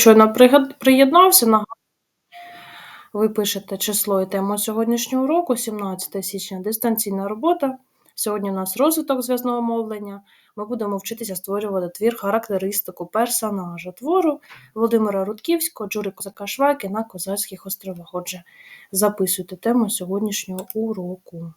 Щойно приєднався, нагадую, ви пишете число і тему сьогоднішнього уроку, 17 січня, дистанційна робота. Сьогодні у нас розвиток зв'язного мовлення. Ми будемо вчитися створювати твір характеристику персонажа твору Володимира Рудківського, Джури Козака Швайки на Козацьких островах. Отже, записуйте тему сьогоднішнього уроку.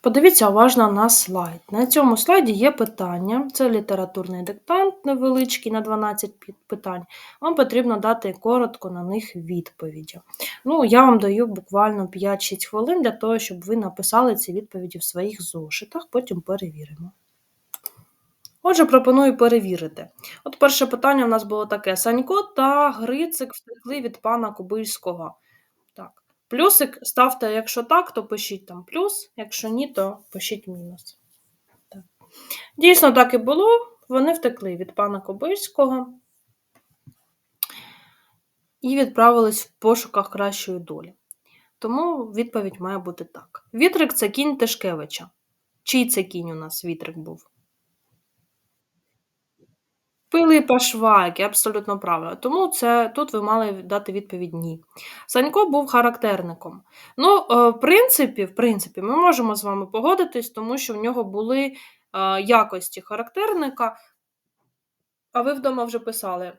Подивіться уважно на слайд. На цьому слайді є питання. Це літературний диктант невеличкий на 12 питань. Вам потрібно дати коротко на них відповіді. Ну, я вам даю буквально 5-6 хвилин для того, щоб ви написали ці відповіді в своїх зошитах, потім перевіримо. Отже, пропоную перевірити. От перше питання у нас було таке: Санько та Грицик втекли від пана Кобильського. Плюсик ставте, якщо так, то пишіть там плюс, якщо ні, то пишіть мінус. Так. Дійсно, так і було. Вони втекли від пана Кобильського і відправились в пошуках кращої долі. Тому відповідь має бути так. Вітрик це кінь Тишкевича. Чий це кінь у нас вітрик був? Пилипа Швайки, абсолютно правильно. Тому це тут ви мали дати відповідь ні. Санько був характерником. Ну, е, в принципі, в принципі, ми можемо з вами погодитись, тому що в нього були е, якості характерника, а ви вдома вже писали.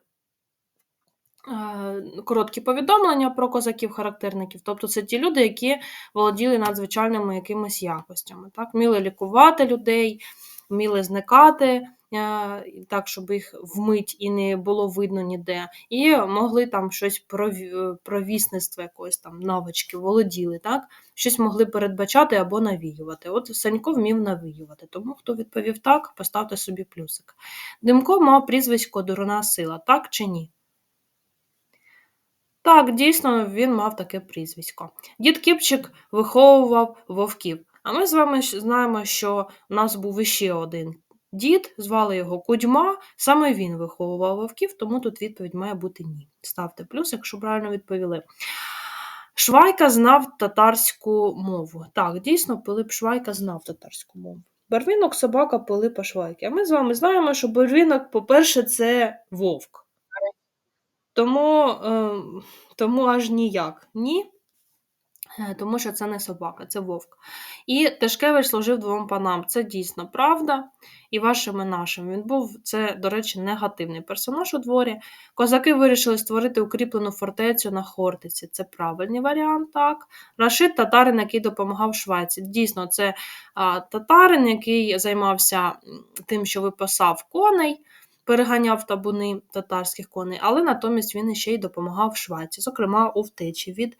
е, Короткі повідомлення про козаків-характерників, тобто це ті люди, які володіли надзвичайними якимись якостями, так? вміли лікувати людей, вміли зникати, е, так, щоб їх вмить і не було видно ніде, і могли там щось про, ві- про вісництво якоїсь там навички володіли, так? щось могли передбачати або навіювати. От Санько вмів навіювати, тому хто відповів так, поставте собі плюсик. Димко мав прізвисько Дурна сила, так чи ні? Так, дійсно, він мав таке прізвисько. Дід Кіпчик виховував вовків. А ми з вами знаємо, що у нас був іще один дід, звали його Кудьма, саме він виховував вовків, тому тут відповідь має бути ні. Ставте плюс, якщо правильно відповіли. Швайка знав татарську мову. Так, дійсно, Пилип Швайка знав татарську мову. Барвінок собака Пилипа Швайки. А ми з вами знаємо, що барвінок, по-перше, це вовк. Тому, е, тому аж ніяк. Ні. Е, Тому що це не собака, це вовк. І Тишкевич служив двом панам. Це дійсно правда. І вашим і нашим. Він був, це, до речі, негативний персонаж у дворі. Козаки вирішили створити укріплену фортецю на Хортиці. Це правильний варіант, так. Рашид татарин, який допомагав Швеції. Дійсно, це а, татарин, який займався тим, що випасав коней переганяв табуни татарських коней, але натомість він іще й допомагав Швеції, зокрема у втечі від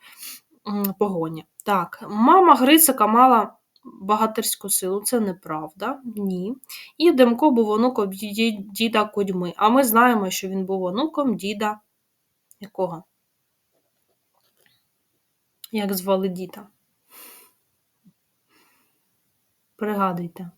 погоні. Так, мама Грицика мала багатирську силу, це неправда, ні. І Демко був онуком діда Кудьми. А ми знаємо, що він був онуком діда якого? Як звали діда? Пригадуйте.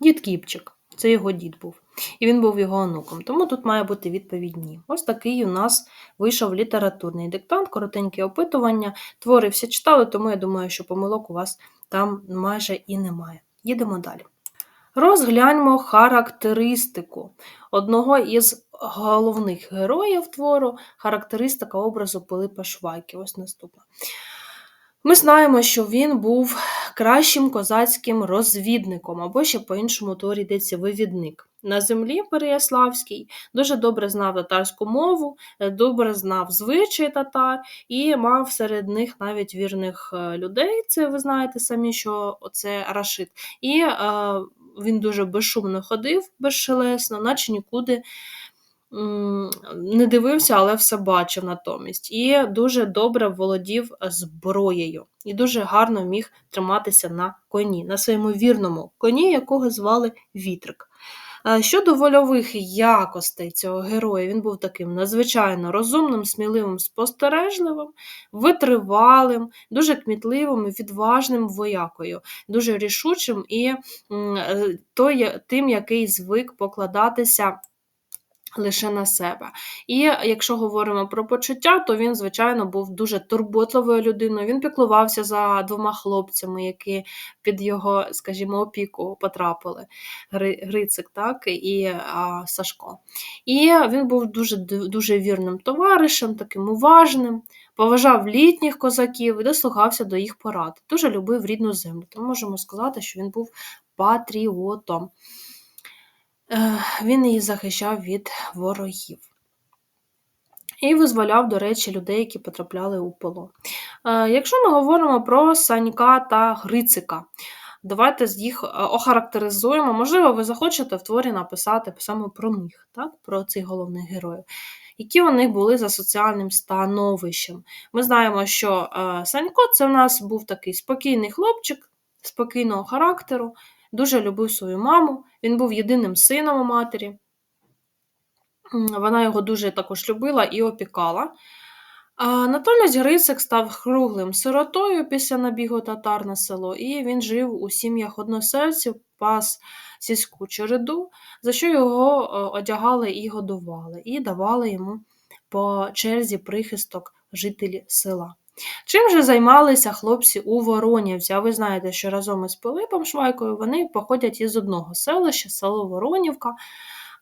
Дід Кіпчик. Це його дід був. І він був його онуком. Тому тут має бути відповідь ні. Ось такий у нас вийшов літературний диктант, коротеньке опитування. Твори всі читали, тому я думаю, що помилок у вас там майже і немає. Їдемо далі. Розгляньмо характеристику одного із головних героїв твору, характеристика образу Пилипа Швайки. Ось наступна. Ми знаємо, що він був кращим козацьким розвідником, або ще по-іншому творі йдеться вивідник. На землі Переяславській дуже добре знав татарську мову, е, добре знав звичаї татар і мав серед них навіть вірних е, людей. Це ви знаєте самі, що це Рашид. І е, він дуже безшумно ходив, безшелесно, наче нікуди не дивився, але все бачив натомість. І дуже добре володів зброєю, і дуже гарно міг триматися на коні, на своєму вірному коні, якого звали Вітрик. Щодо вольових якостей цього героя, він був таким надзвичайно розумним, сміливим, спостережливим, витривалим, дуже кмітливим відважним воякою, дуже рішучим і е, той, тим, який звик покладатися лише на себе. І якщо говоримо про почуття, то він, звичайно, був дуже турботливою людиною. Він піклувався за двома хлопцями, які під його, скажімо, опіку потрапили. Грицик, так, і а, Сашко. І він був дуже дуже вірним товаришем, таким уважним, поважав літніх козаків і дослухався до їх порад. Дуже любив рідну землю. Тому можемо сказати, що він був патріотом. Е, він її захищав від ворогів. І визволяв, до речі, людей, які потрапляли у полон. Е, якщо ми говоримо про Санька та Грицика, давайте їх е, охарактеризуємо. Можливо, ви захочете в творі написати саме про них, так? про цих головних героїв. Які них були за соціальним становищем. Ми знаємо, що Санько це в нас був такий спокійний хлопчик, спокійного характеру, дуже любив свою маму, він був єдиним сином у матері. Вона його дуже також любила і опікала. А Натомість Грицик став круглим сиротою після набігу татар на село, і він жив у сім'ях односельців, пас сільську череду, за що його одягали і годували, і давали йому по черзі прихисток жителі села. Чим же займалися хлопці у Воронівці? Ви знаєте, що разом із Пилипом Швайкою вони походять із одного селища, село Воронівка.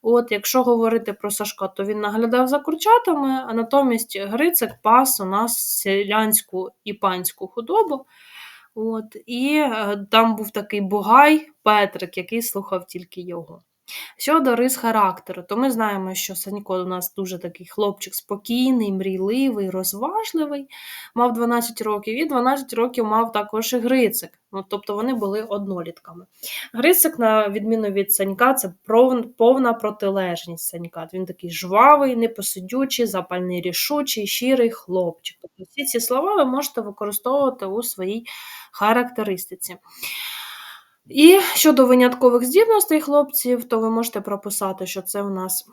От, Якщо говорити про Сашка, то він наглядав за курчатами, а натомість Грицик пас у нас селянську і панську худобу. От, І е, там був такий бугай Петрик, який слухав тільки його. Щодо рис характеру, то ми знаємо, що Санько у нас дуже такий хлопчик спокійний, мрійливий, розважливий, мав 12 років, і 12 років мав також і Грицик. Ну, Тобто вони були однолітками. Грицик, на відміну від Санька, це повна протилежність Санька. Він такий жвавий, непосидючий, запальний, рішучий, щирий хлопчик. Тобто всі ці слова ви можете використовувати у своїй характеристиці. І щодо виняткових здібностей хлопців, то ви можете прописати, що це у нас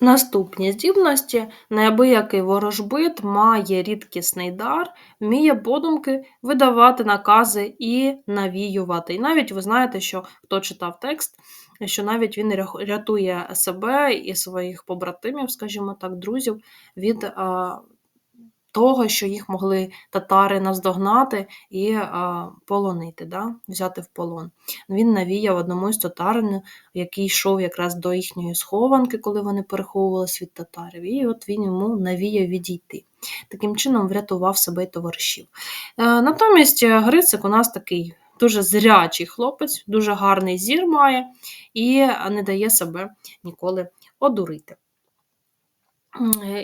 наступні здібності, неабиякий ворожбит має рідкісний дар, вміє подумки видавати накази і навіювати. І навіть ви знаєте, що хто читав текст, що навіть він рятує себе і своїх побратимів, скажімо так, друзів від того, що їх могли татари наздогнати і а, полонити, да? взяти в полон. Він навіяв одному з татарин, який йшов якраз до їхньої схованки, коли вони переховувалися від татарів, і от він йому навіяв відійти. Таким чином врятував себе й товаришів. А, натомість Грицик у нас такий. Дуже зрячий хлопець, дуже гарний зір має і не дає себе ніколи одурити.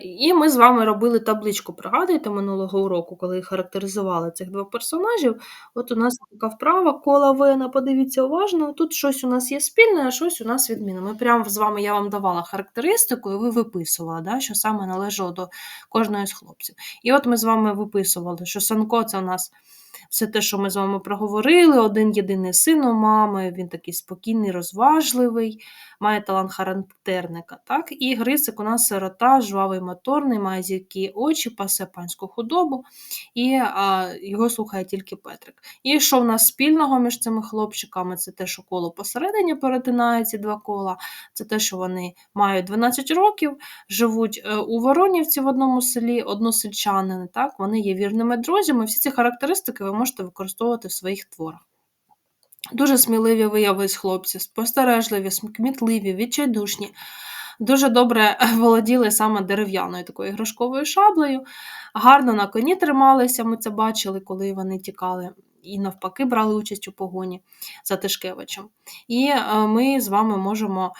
І ми з вами робили табличку, пригадуєте, минулого уроку, коли характеризували цих двох персонажів. От у нас така вправа, кола вена, подивіться уважно, тут щось у нас є спільне, а щось у нас відмінне. Ми прямо з вами я вам давала характеристику, і ви виписували, да, що саме належало до кожного з хлопців. І от ми з вами виписували, що Санко це у нас все те, що ми з вами проговорили, один єдиний син у мами, він такий спокійний, розважливий, має талант характерника. Так? І Грицик у нас сирота, жвавий моторний, має зіркі очі, пасе панську худобу, і а, його слухає тільки Петрик. І що в нас спільного між цими хлопчиками? Це те, що коло посередині перетинає ці два кола, це те, що вони мають 12 років, живуть е, у Воронівці в одному селі, односельчанини, так? вони є вірними друзями. Всі ці характеристики ви можете використовувати в своїх творах. Дуже сміливі виявились хлопці, спостережливі, кмітливі, відчайдушні. Дуже добре володіли саме дерев'яною такою іграшковою шаблею, гарно на коні трималися, ми це бачили, коли вони тікали, і навпаки брали участь у погоні за Тишкевичем. І е, ми з вами можемо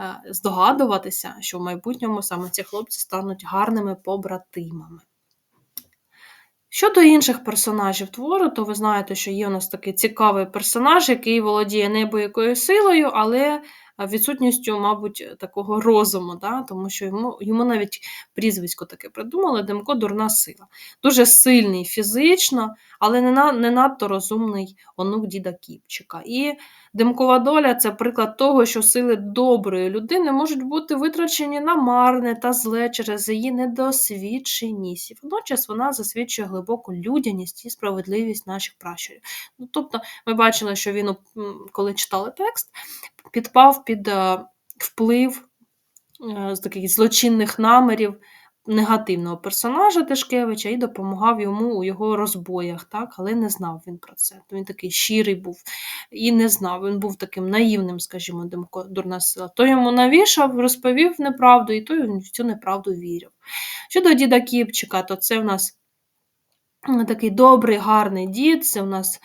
е, здогадуватися, що в майбутньому саме ці хлопці стануть гарними побратимами. Щодо інших персонажів твору, то ви знаєте, що є у нас такий цікавий персонаж, який володіє небоякою силою, але відсутністю, мабуть, такого розуму, да? тому що йому йому навіть прізвисько таке придумали, Демко дурна сила. Дуже сильний фізично, але не на, не надто розумний онук діда Кіпчика. І Демкова доля це приклад того, що сили доброї людини можуть бути витрачені на марне та зле через її недосвідченість. І водночас вона засвідчує глибоку людяність і справедливість наших пращурів. Ну, Тобто, ми бачили, що він, коли читали текст, підпав під е, вплив е, з таких злочинних намірів негативного персонажа Тишкевича і допомагав йому у його розбоях, так? але не знав він про це. Він такий щирий був і не знав. Він був таким наївним, скажімо, Демко, дурна сила. То йому навішав, розповів неправду, і той в цю неправду вірив. Щодо діда Кіпчика, то це в нас такий добрий, гарний дід, це у нас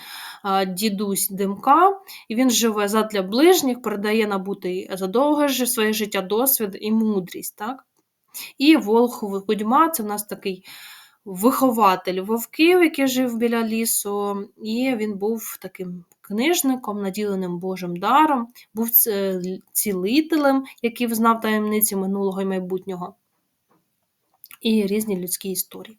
дідусь Димка, і він живе задля ближніх, передає набутий за довге своє життя досвід і мудрість. так? І Волхов Кудьма це у нас такий вихователь вовків, який жив біля лісу, і він був таким книжником, наділеним Божим даром, був цілителем, який знав таємниці минулого і майбутнього. І різні людські історії.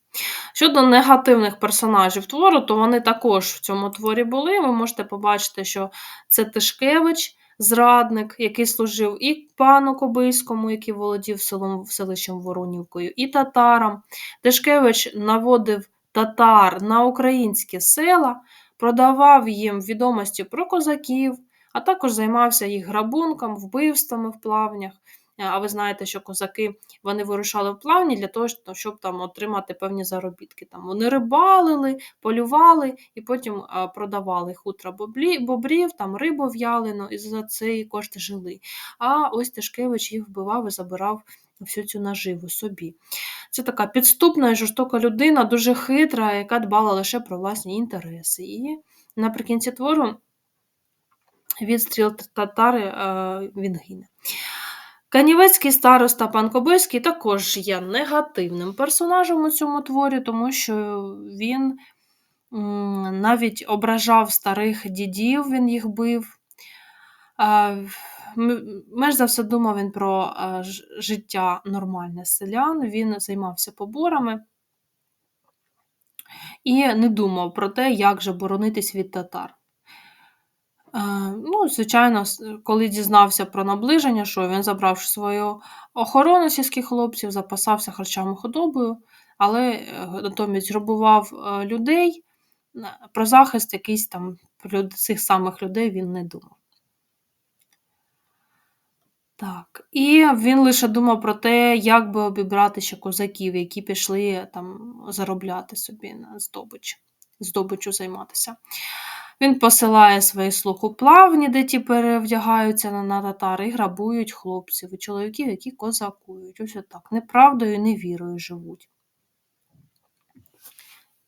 Щодо негативних персонажів твору, то вони також в цьому творі були. Ви можете побачити, що це Тишкевич, зрадник, який служив і пану Кобийському, який володів селом селищем Воронівкою, і татарам. Тишкевич наводив татар на українські села, продавав їм відомості про козаків, а також займався їх грабунком, вбивствами в плавнях. Е, а ви знаєте, що козаки вони вирушали в плавні для того, щоб там отримати певні заробітки. Там Вони рибалили, полювали і потім продавали хутра бобрів, там рибу в'ялену, і за ці кошти жили. А ось Тишкевич їх вбивав і забирав всю цю наживу собі. Це така підступна і жорстока людина, дуже хитра, яка дбала лише про власні інтереси. І наприкінці твору відстріл татари він гине. Канівецький староста пан Кобильський також є негативним персонажем у цьому творі, тому що він навіть ображав старих дідів, він їх бив. Меж за все думав він про життя нормальне селян, він займався поборами і не думав про те, як же боронитись від татар. Ну, Звичайно, коли дізнався про наближення, що він забрав свою охорону сільських хлопців, запасався харчами худобою, але е, натомість грабував е, людей, про захист якийсь там цих самих людей він не думав. Так, і він лише думав про те, як би обібрати ще козаків, які пішли там заробляти собі на здобич, здобичу займатися. Він посилає свої слух у плавні, де ті перевдягаються на татари і грабують хлопців і чоловіків, які козакують. Ось отак. Неправдою і невірою живуть.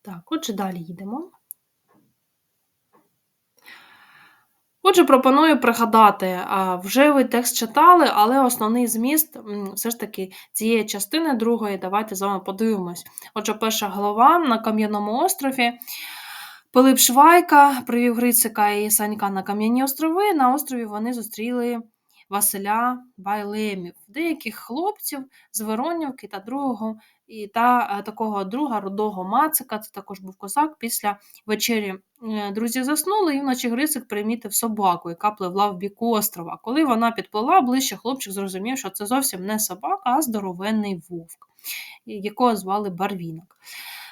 Так, отже, далі їдемо. Отже, пропоную пригадати, вже ви текст читали, але основний зміст все ж таки цієї частини другої, давайте з вами подивимось. Отже, перша глава на Кам'яному острові. Пилип Швайка привів Грицика і Санька на Кам'яні острови. На острові вони зустріли Василя Байлемів, деяких хлопців з Воронівки та другого і та е, такого друга рудого Мацика, це також був козак. Після вечері е, друзі заснули, і вночі Грицик примітив собаку, яка пливла в бік острова. Коли вона підплила ближче, хлопчик зрозумів, що це зовсім не собака, а здоровенний вовк, якого звали Барвінок.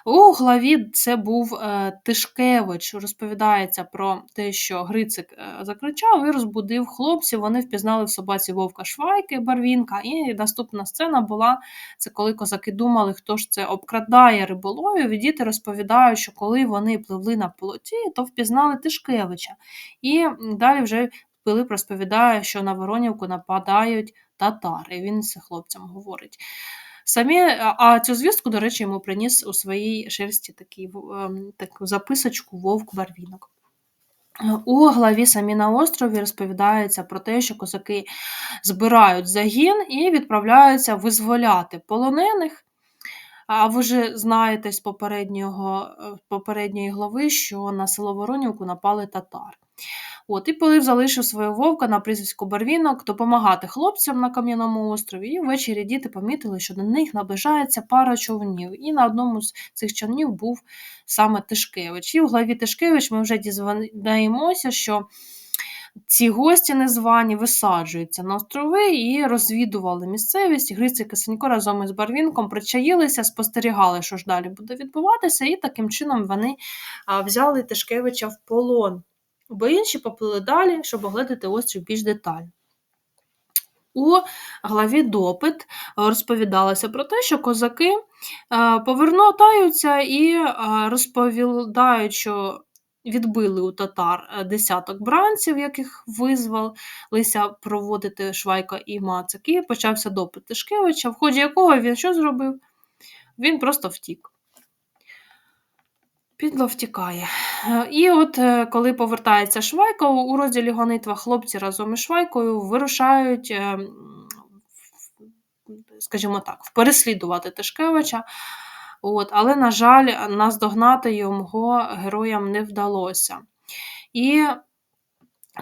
У главі це був е, Тишкевич, розповідається про те, що Грицик е, закричав і розбудив хлопців. Вони впізнали в собаці Вовка Швайки, Барвінка. І наступна сцена була це коли козаки думали, хто ж це обкрадає риболовів. І діти розповідають, що коли вони пливли на полоті, то впізнали Тишкевича. І далі вже Пилип розповідає, що на Воронівку нападають татари. Він це хлопцям говорить. Самі, А цю звістку, до речі, йому приніс у своїй шерсті такий, ем, таку записочку Вовк Барвінок. У главі самі на острові розповідається про те, що козаки збирають загін і відправляються визволяти полонених. А ви вже знаєте з попереднього, е, попередньої глави, що на село Воронівку напали татар. От, І Пилип залишив свого вовка на прізвиську Барвінок допомагати хлопцям на Кам'яному острові, і ввечері діти помітили, що до них наближається пара човнів. І на одному з цих човнів був саме Тишкевич. І в главі Тишкевич ми вже дізнаємося, що ці гості незвані висаджуються на острови і розвідували місцевість. Грицик і Сенько разом із Барвінком причаїлися, спостерігали, що ж далі буде відбуватися, і таким чином вони взяли Тишкевича в полон бо інші поплили далі, щоб оглядати острів більш детально. У главі допит розповідалося про те, що козаки е, повертаються і е, розповідають, що відбили у татар е, десяток бранців, яких визвалися проводити Швайка і Мацик, і почався допит Тишкевича, в ході якого він що зробив? Він просто втік. Підло втікає. І от коли повертається Швайка, у розділі гонитва хлопці разом із Швайкою вирушають скажімо так, переслідувати Тишкевича. От, Але, на жаль, наздогнати його героям не вдалося. І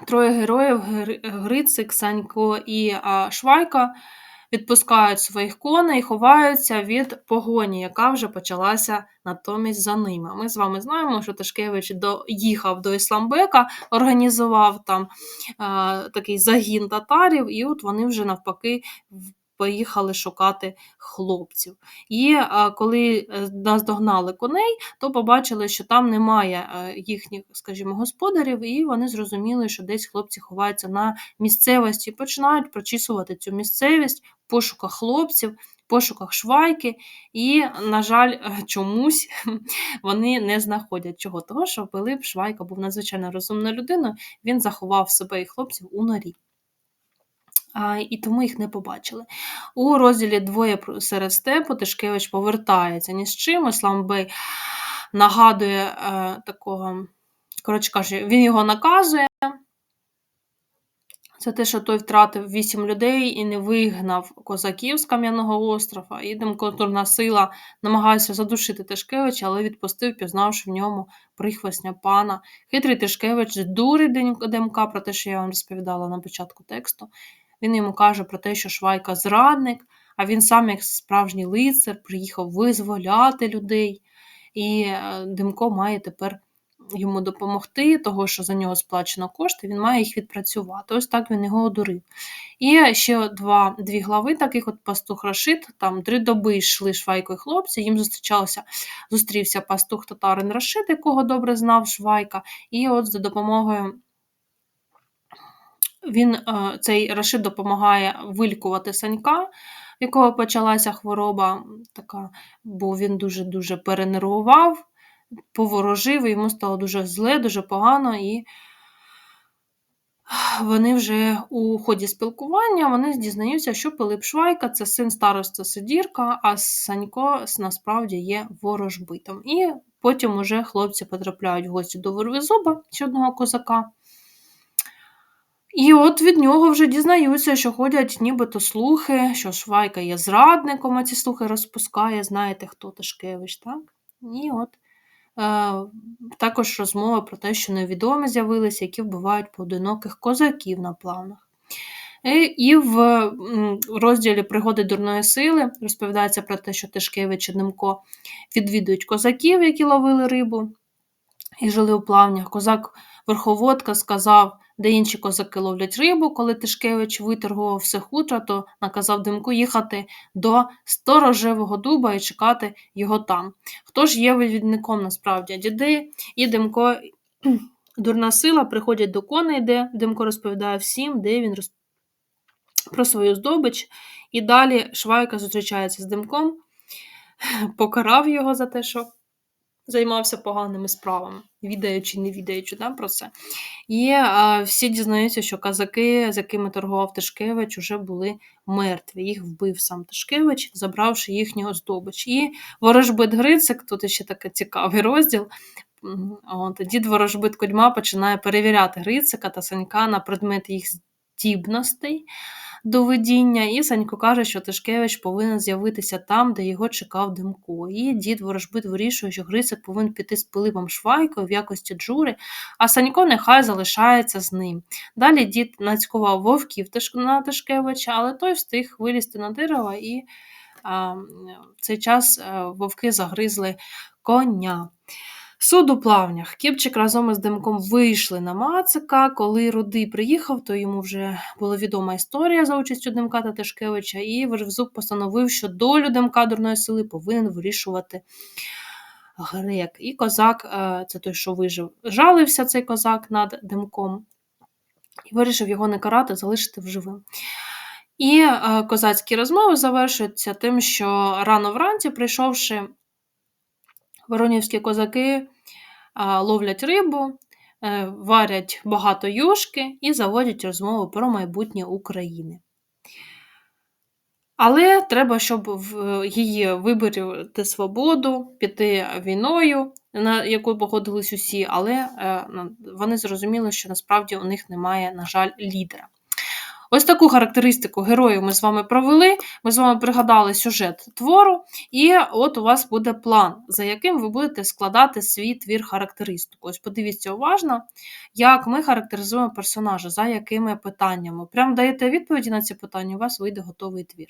троє героїв Грицик, Санько і Швайка відпускають своїх коней ховаються від погоні, яка вже почалася натомість за ними. Ми з вами знаємо, що Ташкевич доїхав до Ісламбека, організував там е, такий загін татарів, і от вони вже навпаки поїхали шукати хлопців. І коли е, нас догнали коней, то побачили, що там немає е, їхніх, скажімо, господарів, і вони зрозуміли, що десь хлопці ховаються на місцевості, починають прочісувати цю місцевість в пошуках хлопців. Пошуках швайки, і, на жаль, е, чомусь вони не знаходять чого. Того, що Пилип Швайка був надзвичайно розумною людиною, він заховав себе і хлопців у норі і тому їх не побачили. У розділі Двоє серед степу Тишкевич повертається ні з чим. Іслам Бей нагадує е, такого, коротше кажучи, він його наказує. Це те, що той втратив вісім людей і не вигнав козаків з Кам'яного острова. І демкотурна сила намагається задушити Тишкевича, але відпустив, пізнавши в ньому прихвесня пана. Хитрий Тишкевич дурить Демка про те, що я вам розповідала на початку тексту. Він йому каже про те, що Швайка зрадник, а він сам, як справжній лицар, приїхав визволяти людей. І е, Димко має тепер йому допомогти, того, що за нього сплачено кошти, він має їх відпрацювати. Ось так він його одурив. І ще два, дві глави, таких от пастух Рашид, там три доби йшли Швайко і хлопці, їм зустрічався, зустрівся пастух татарин Рашид, якого добре знав Швайка, і от за допомогою. Він, е, Цей Рашид допомагає вилікувати санька, якого почалася хвороба, така, бо він дуже-дуже перенервував, поворожив, і йому стало дуже зле, дуже погано. і вони вже у ході спілкування вони дізнаються, що Пилип Швайка це син староста Сидірка, а Санько насправді є ворожбитом. І потім уже хлопці потрапляють в гості до Ворвезуба, ще одного козака. І от від нього вже дізнаються, що ходять нібито слухи, що Швайка є зрадником, а ці слухи розпускає, знаєте, хто Тишкевич, так? І от е, також розмова про те, що невідомі з'явилися, які вбивають поодиноких козаків на планах. Е, і в розділі Пригоди дурної сили розповідається про те, що Тишкевич і Немко відвідують козаків, які ловили рибу і жили у плавнях. Козак Верховодка сказав де інші козаки ловлять рибу, коли Тишкевич виторгував все хутро, то наказав Димку їхати до сторожевого дуба і чекати його там. Хто ж є вивідником насправді? Діди і Димко, дурна сила, приходять до коней, де Димко розповідає всім, де він роз... про свою здобич. І далі Швайка зустрічається з Димком, покарав його за те, що займався поганими справами, відаючи, не відаючи да, про це. І а, всі дізнаються, що казаки, з якими торгував Тишкевич, вже були мертві. Їх вбив сам Тишкевич, забравши їхнього здобич. І ворожбит Грицик, тут ще такий цікавий розділ. От, Дід ворожбит Кудьма починає перевіряти Грицика та Санька на предмет їх здібностей до видіння, і Санько каже, що Тишкевич повинен з'явитися там, де його чекав Димко. І дід ворожбит вирішує, що Грицик повинен піти з Пилипом Швайкою в якості джури, а Санько нехай залишається з ним. Далі дід нацькував вовків на Тишкевича, але той встиг вилізти на дерево, і а, в цей час а, вовки загризли коня. Суд у плавнях. Кіпчик разом із Димком вийшли на Мацика. Коли Рудий приїхав, то йому вже була відома історія за участю Демка та Тишкевича, і Вервзуб постановив, що долю Демка дурної сили повинен вирішувати грек. І козак, е, це той, що вижив, жалився цей козак над Демком і вирішив його не карати, залишити вживим. І е, козацькі розмови завершуються тим, що рано вранці, прийшовши, воронівські козаки ловлять рибу, е, варять багато юшки і заводять розмову про майбутнє України. Але треба, щоб її виборювати свободу, піти війною, на яку погодились усі, але е, вони зрозуміли, що насправді у них немає, на жаль, лідера. Ось таку характеристику героїв ми з вами провели. Ми з вами пригадали сюжет твору, і от у вас буде план, за яким ви будете складати свій твір характеристику. Ось подивіться уважно, як ми характеризуємо персонажа, за якими питаннями. Прям даєте відповіді на ці питання, у вас вийде готовий твір.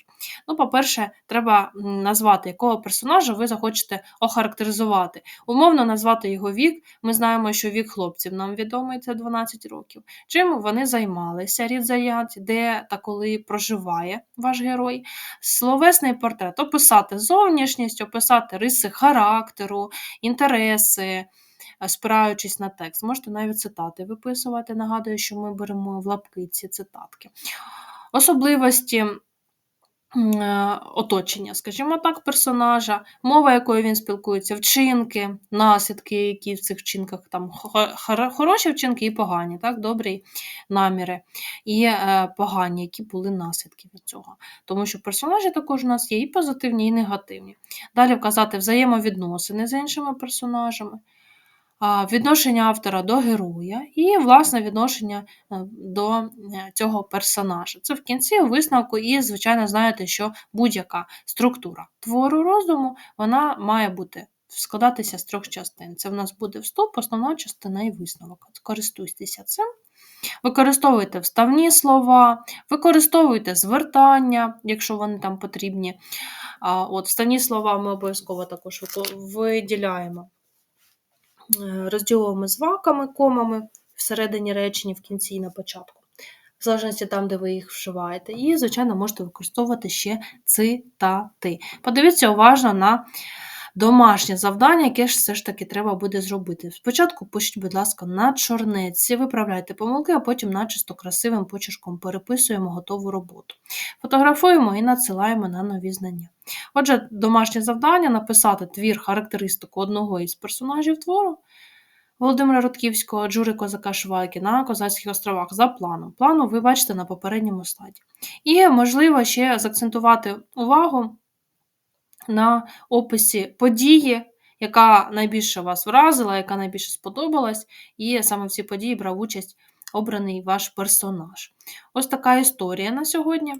Ну, по-перше, треба назвати, якого персонажа ви захочете охарактеризувати. Умовно назвати його вік. Ми знаємо, що вік хлопців нам відомий це 12 років. Чим вони займалися, рід занять, де та коли проживає ваш герой. Словесний портрет описати зовнішність, описати риси характеру, інтереси, е, спираючись на текст. Можете навіть цитати виписувати. Нагадую, що ми беремо в лапки ці цитатки. Особливості оточення, скажімо так, персонажа, мова, якою він спілкується, вчинки, наслідки, які в цих вчинках там хороші вчинки і погані, так, добрі наміри, і е, погані, які були наслідки від цього. Тому що персонажі також у нас є і позитивні, і негативні. Далі вказати взаємовідносини з іншими персонажами. Відношення автора до героя і, власне, відношення е, до е, цього персонажа. Це в кінці висновку, і, звичайно, знаєте, що будь-яка структура твору роздуму вона має бути складатися з трьох частин. Це в нас буде вступ, основна частина і висновок. Користуйтеся цим. Використовуйте вставні слова, використовуйте звертання, якщо вони там потрібні. От Вставні слова ми обов'язково також виділяємо розділовими зваками, комами всередині речення, в кінці і на початку, в залежності там, де ви їх вживаєте. І, звичайно, можете використовувати ще цитати. Подивіться уважно на домашнє завдання, яке ж все ж таки треба буде зробити. Спочатку пишіть, будь ласка, на чорнеці, виправляйте помилки, а потім начисто красивим почерком переписуємо готову роботу. Фотографуємо і надсилаємо на нові знання. Отже, домашнє завдання написати твір характеристику одного із персонажів твору. Володимира Рудківського, Джури Козака Швайки на Козацьких островах за планом. Плану ви бачите на попередньому слайді. І можливо ще заакцентувати увагу на описі події, яка найбільше вас вразила, яка найбільше сподобалась, і саме в цій події брав участь обраний ваш персонаж. Ось така історія на сьогодні.